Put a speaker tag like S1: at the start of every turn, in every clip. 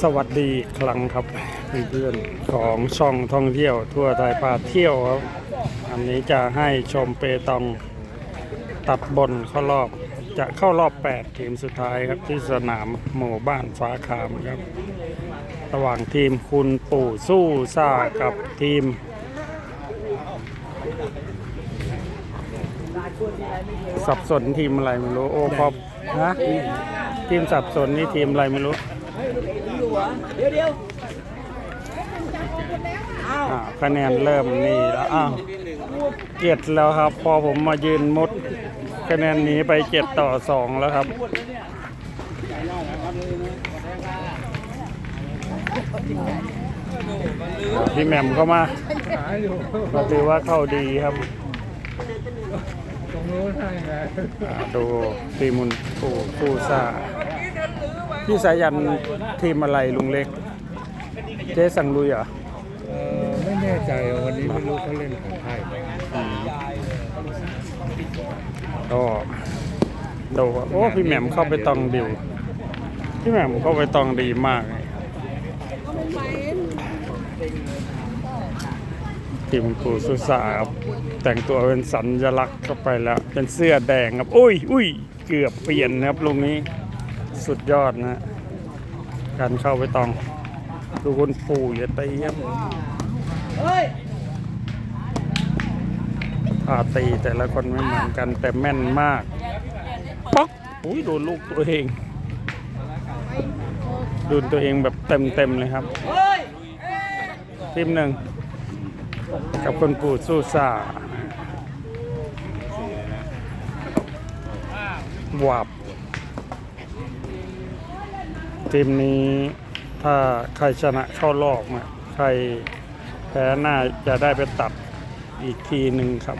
S1: สวัสดีครั้งครับเพื่อนๆของช่องท่องเที่ยว ทั่วไทยพาเที่ยวครับ อันนี้จะให้ชมเปตองตัดบนเข้ารอบจะเข้ารอบ 8 ทีมสุดท้ายครับที่สนามหมู่บ้านฟ้าคามครับ ระหว่างทีมคุณปู่สู้ซ่ากับทีมสับสนทีมอะไรไม่รู้ โอ้พอบนะทีมสับสนนี่ทีมอะไรไม่รู้
S2: เดี๋ยวเดี๋ยว
S1: อ่าคะแนนเริ่มนี่แล้วอ้าวเจ็ดแล้วครับ พอผมมายืนมุดคะแนนหนีไปเจ็ดต่อสองแล้วครับพี่แหม่มเข้ามาก็ถือว่าเข้าดีครับ
S3: ตรงนู้นให้ไง
S1: ดูทีมุนปูปูซ่า พี่สายันทีมอะไรลุงเล็ก เจ๊สังลุยเหรอ
S3: เออไม่แน่ใจว่าวันนี้ไม่รู้เขาเล่นของใคร
S1: ก็ดูว่าโอ้พี่แหม่มเข้าไปตองดิวพี่แหม่มเข้าไปตองดีมากเลยทีมครูสุสาครับแต่งตัวเป็นสัญลักษณ์เข้าไปแล้ว เป็นเสื้อแดงครับ อุ้ยอุ้ยเกือบเปลี่ยนนะครับลุงนี้ สุดยอดนะ การเข้าไปตอง ดูคุณปู่อย่าตีครับ
S2: เย
S1: ท่าตีแต่ละคนไม่เหมือนกันแต่แม่นมากป๊อกอุ้ยโดนลูกตัวเองดนตัวเองแบบเต็มเต็มเลยครับ ทีมหนึ่ง กับคนปู่สู้ซ่าวับ ทีมนี้ถ้าใครชนะเข้ารอบนะใครแพ้น่าจะได้ไปตัดอีกทีหนึ่งครับ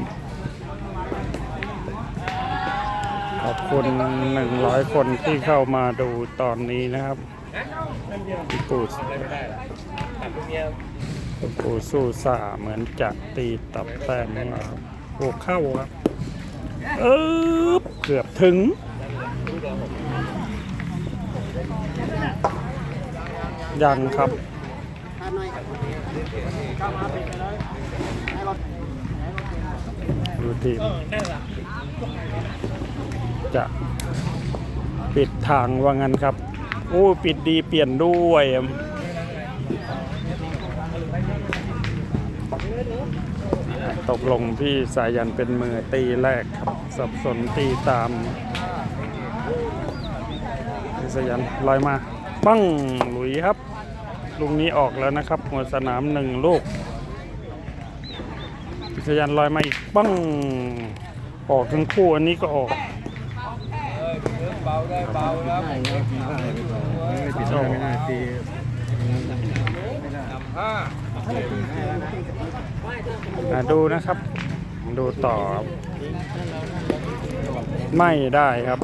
S1: ขอบคุณ 100 คนที่เข้ามาดูตอนนี้นะครับพี่ปู่พี่ปู่สู้ซ่าเหมือนจะตีตับแต้มมาครับโอ้เข้าครับ เออเกือบถึง ยังครับดูทีมจะปิดทางว่างั้นครับ โอ้ปิดดีเปลี่ยนด้วยตกลงพี่สายันเป็นมือตีแรกครับ สับสนตีตาม สายันลอยมา ปั้งหลุยครับลุงนี้ออกแล้วนะครับ หัวสนามหนึ่งลูกพี่สายันลอยมาอีกปั้งออกทั้งคู่อันนี้ก็ออก
S3: เบาได้เบาครับ
S1: ไม่ได้ตีไม่ได้ตีดูนะครับ ดูต่อ ไม่ได้ครับ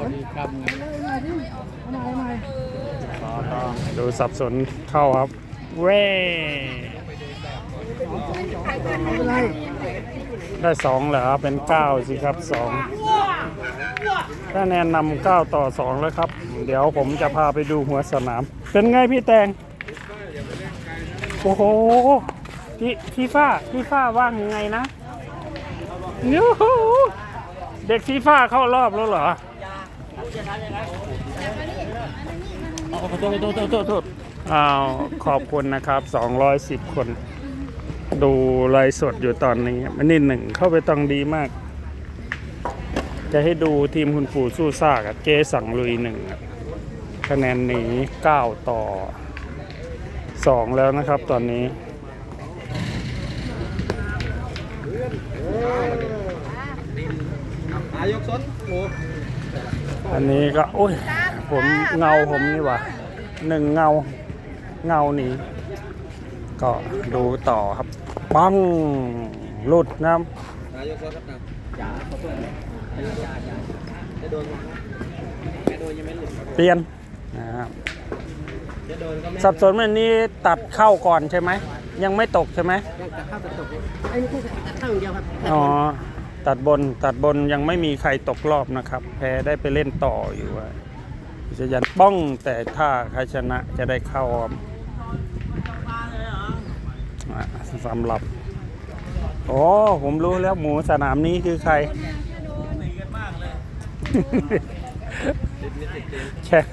S1: ดูสับสนเข้าครับ เว้ได้สองเหรอเป็นเก้าสิครับสองคะแนนนำเก้าต่อสองแล้วครับ เดี๋ยวผมจะพาไปดูหัวสนาม เป็นไงพี่แตง โอ้โหพี่พี่ฟ้าพี่ฟ้าว่างยังไงนะเด็กพี่ฟ้าเข้ารอบแล้วเหรอ โทษโทษโทษโทษโทษอ้าวขอบคุณนะครับ 210 คน ดูไลฟ์สดอยู่ตอนนี้มันนี่หนึ่งเข้าไปต้องดีมาก จะให้ดูทีมคุณปู่สู้ซ่ากับเจสั่งลุยหนึ่งคะแนนหนี9ต่อ 2 แล้วนะครับตอนนี้
S3: อัน
S1: นี้ก็โอ้ย ผมเงาผมนี่หว่าหนึ่งเงาเงานี้ ก็ดูต่อครับ ปังหลุดนะครับ
S3: อายกสนครับนะอย่าจะโดนจะโดนยังไม่หลุด
S1: เปลี่ยนนะครับ
S3: จะโดนก็ไม่
S1: สับสนมันนี้ตัดเข้าก่อนใช่ไหม ยังไม่ตกใช่ไหม
S2: ยังจะเข้าจะตกไอ้นี่คือเข้าอย่างเดียวครับ
S1: อ๋อตัดบนตัดบนยังไม่มีใครตกรอบนะครับ แพ้ได้ไปเล่นต่ออยู่ จะยันป้องแต่ถ้าใครชนะจะได้เข้าครับอะสำหรับโอ้ผมรู้แล้วหมูสนามนี้คือใครแข่ง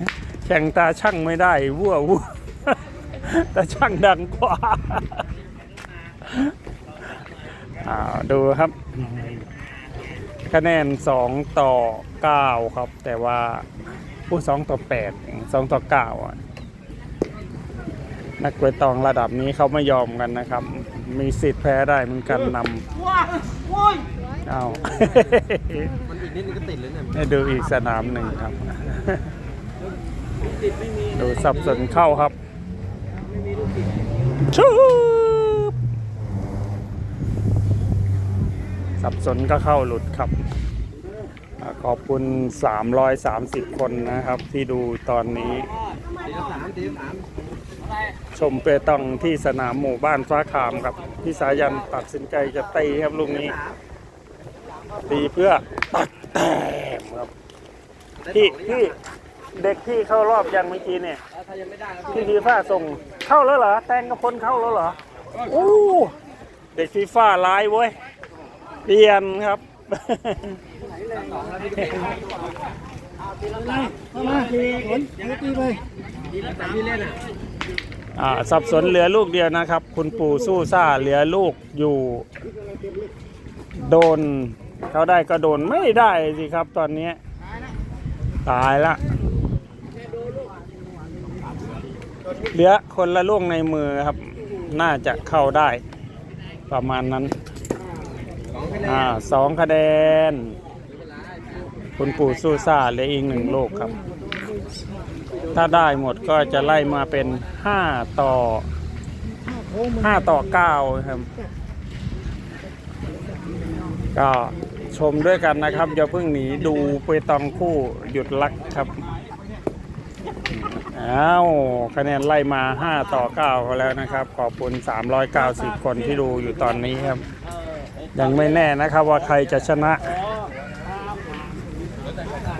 S1: แข่งตาช่างไม่ได้วัววัวตาช่างดังกว่าอ่าดูครับ คะแนน 2 ต่อ 9 ครับ แต่ว่า ผู้2ต่อ8 2ต่อ9อะนักกวยตองระดับนี้เขาไม่ยอมกันนะครับ มีสิทธิ์แพ้ได้เหมือนกันนำเอา
S2: มันอีกนิดนึงก็ติดเลยเนี่ย
S1: ให้ดูอีกสนามหนึ่งครับดูสับสนเข้าครับชูบสับสนก็เข้าหลุดครับอ่า ขอบคุณ 330 คนนะครับ ที่ดูตอนนี้ ชมเปตองที่สนามหมู่บ้านฟ้าขามครับ พี่สายันตัดสินใจจะตีครับลูกนี้ ตีเพื่อตัดแต้มครับพี่พี่เด็กที่เข้ารอบยังเมื่อกี้เนี่ยพี่ฟีฟ่าส่งเข้าแล้วเหรอ แตงกับพลเข้าแล้วเหรอโอ้เด็กฟีฟ่าไลายเว้ย เปลี่ยนครับ
S2: มาตีผลยังตีไปตีละสามที่เล่นอะ
S1: อ่าสับสนเหลือลูกเดียวนะครับ คุณปู่สู้ซ่าเหลือลูกอยู่ โดนเขาได้ก็โดนไม่ได้สิครับตอนนี้ ตายละเหลือคนละลูกในมือครับ น่าจะเข้าได้ ประมาณนั้น อ่าสองคะแนน คุณปู่สู้ซ่าเหลืออีกหนึ่งลูกครับ ถ้าได้หมดก็จะไล่มาเป็น5ต่อ5ต่อ9ครับ ก็ชมด้วยกันนะครับอย่าเพิ่งหนีดูเปตองคู่หยุดลักครับอ้าวคะแนนไล่มา 5 ต่อ9แล้วนะครับ ขอบคุณ 390 คนที่ดูอยู่ตอนนี้ครับ ยังไม่แน่นะครับว่าใครจะชนะ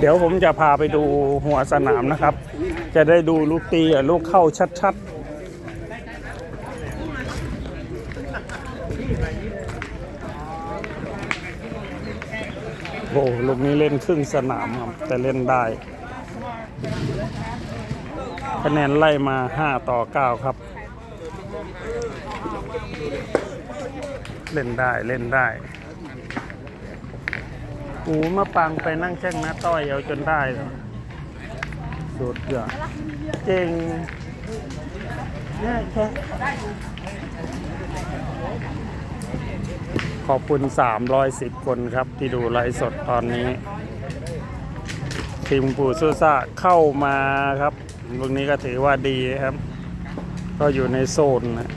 S1: เดี๋ยวผมจะพาไปดูหัวสนามนะครับ จะได้ดูลูกตีกับลูกเข้าชัดๆ โอ้ลูกนี้เล่นครึ่งสนามครับ แต่เล่นได้ คะแนนไล่มา 5 ต่อ 9 ครับ เล่นได้เล่นได้ อูมาปังไปนั่งแช่งน้าต้อยเอาจนได้เลยสุดยอดเก่งเนี่ยแค่ขอบคุณ 310 คนครับที่ดูไลฟ์สดตอนนี้ ทีมปู่ซูซ่าเข้ามาครับลูกนี้ก็ถือว่าดีครับ ก็อยู่ในโซนนะ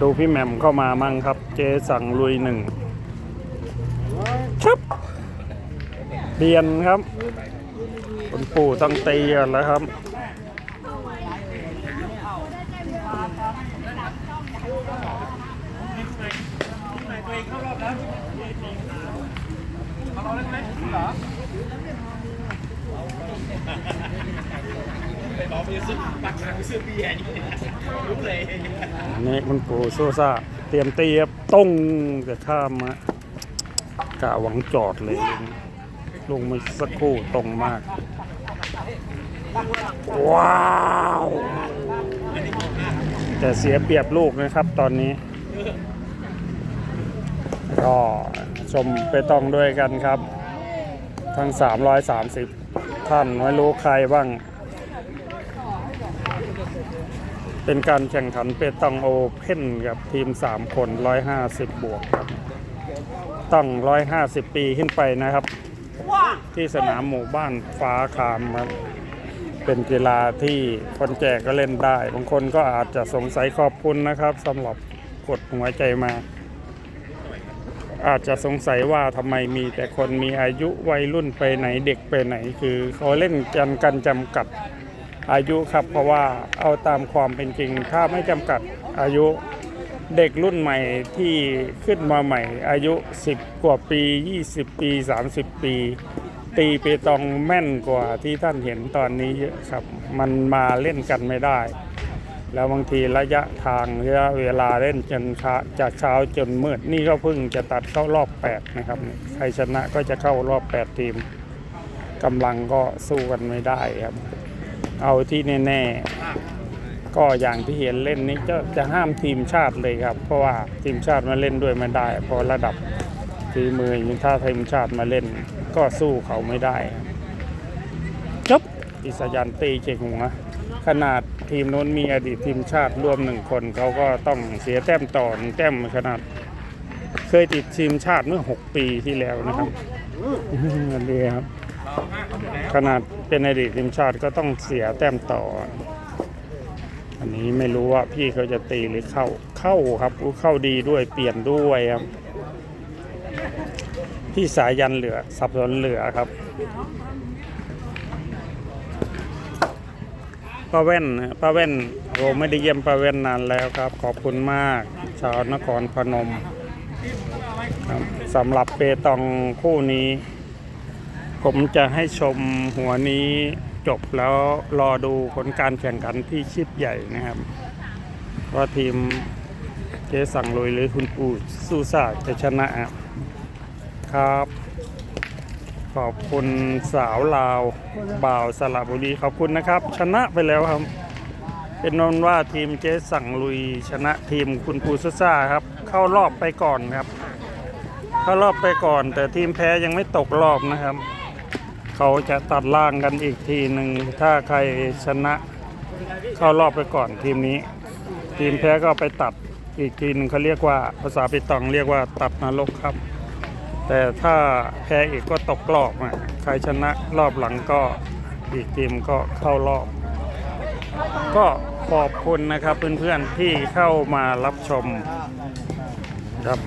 S1: ดูพี่แหม่มเข้ามามั่งครับ เจสั่งลุยหนึ่งครับเปลี่ยนครับ คุณปู่ต้องตีกันแล้วครับ นี่คุณปู่โซซ่าเตรียมเตีครับต้งจะข้ามมากะหวังจอดเลยลงมาสักครู่ตรงมาก ว้าวแต่เสียเปรียบลูกนะครับตอนนี้ก็ชมไปตองด้วยกันครับ ทั้ง 330 ท่านไม่รู้ใครบ้าง เป็นการแข่งขันเปตองโอเพ่นกับทีม 3 คน 150 บวกครับ ต้อง 150 ปีขึ้นไปนะครับ ที่สนามหมู่บ้านฟ้าคามครับ เป็นกีฬาที่คนแก่ก็เล่นได้ บางคนก็อาจจะสงสัยขอบคุณนะครับสำหรับกดหัวใจมา อาจจะสงสัยว่าทำไมมีแต่คนมีอายุวัยรุ่นไปไหนเด็กไปไหน คือเขาเล่นกันกันจำกัด อายุครับเพราะว่าเอาตามความเป็นจริง ถ้าไม่จำกัดอายุเด็กรุ่นใหม่ที่ขึ้นมาใหม่ อายุ 10 กว่าปี 20 ปี 30 ปี ตีเปตองแม่นกว่าที่ท่านเห็นตอนนี้เยอะครับ มันมาเล่นกันไม่ได้ แล้วบางทีระยะทางระยะเวลาเล่นจนชาจากเช้าจนมืดนี่ก็เพิ่งจะตัดเข้ารอบ 8 นะครับ ใครชนะก็จะเข้ารอบ 8 ทีมกำลังก็สู้กันไม่ได้ครับ เอาที่แน่ ๆ ก็อย่างที่เห็นเล่นนี้จะจะห้ามทีมชาติเลยครับ เพราะว่าทีมชาติมาเล่นด้วยไม่ได้ เพราะระดับฝีมือถ้าทีมชาติมาเล่น ก็สู้เขาไม่ได้ครับจบอิสยันตีเจงหัวขนาดทีมโน้นมีอดีตทีมชาติร่วมหนึ่งคนเขาก็ต้องเสียแต้มต่อหนึ่งแต้มขนาด เคยติดทีมชาติเมื่อ 6 ปีที่แล้วนะครับนั่นเองครับ ขนาดเป็นอดีตทีมชาติก็ต้องเสียแต้มต่อ อันนี้ไม่รู้ว่าพี่เขาจะตีหรือเข้าเข้าครับเข้าดีด้วยเปลี่ยนด้วยครับพี่สายันเหลือ สับสนเหลือครับ ป้าแว่นนะป้าแว่นโอ้ไม่ได้เยี่ยมป้าแว่นนานแล้วครับ ขอบคุณมาก ชาวนครพนมครับสำหรับเปตองคู่นี้ ผมจะให้ชมหัวนี้จบแล้วรอดูผลการแข่งขันที่ชิดใหญ่นะครับ ว่าทีมเจสังลุยหรือคุณปู่สู้ซาจะชนะครับ ขอบคุณสาวลาวบ่าวสระบุรีขอบคุณนะครับ ชนะไปแล้วครับ เป็นนนว่าทีมเจสังลุยชนะทีมคุณปูซุซ่าครับ เข้ารอบไปก่อนครับ เข้ารอบไปก่อน แต่ทีมแพ้ยังไม่ตกรอบนะครับ เขาจะตัดล่างกันอีกทีหนึ่ง ถ้าใครชนะเข้ารอบไปก่อนทีมนี้ ทีมแพ้ก็ไปตัดอีกทีหนึ่งเขาเรียกว่าภาษาปิตองเรียกว่าตัดนรกครับ แต่ถ้าแพ้อีกก็ตกรอบอะใครชนะรอบหลังก็อีกทีมก็เข้ารอบ ก็ขอบคุณนะครับเพื่อนๆที่เข้ามารับชมครับ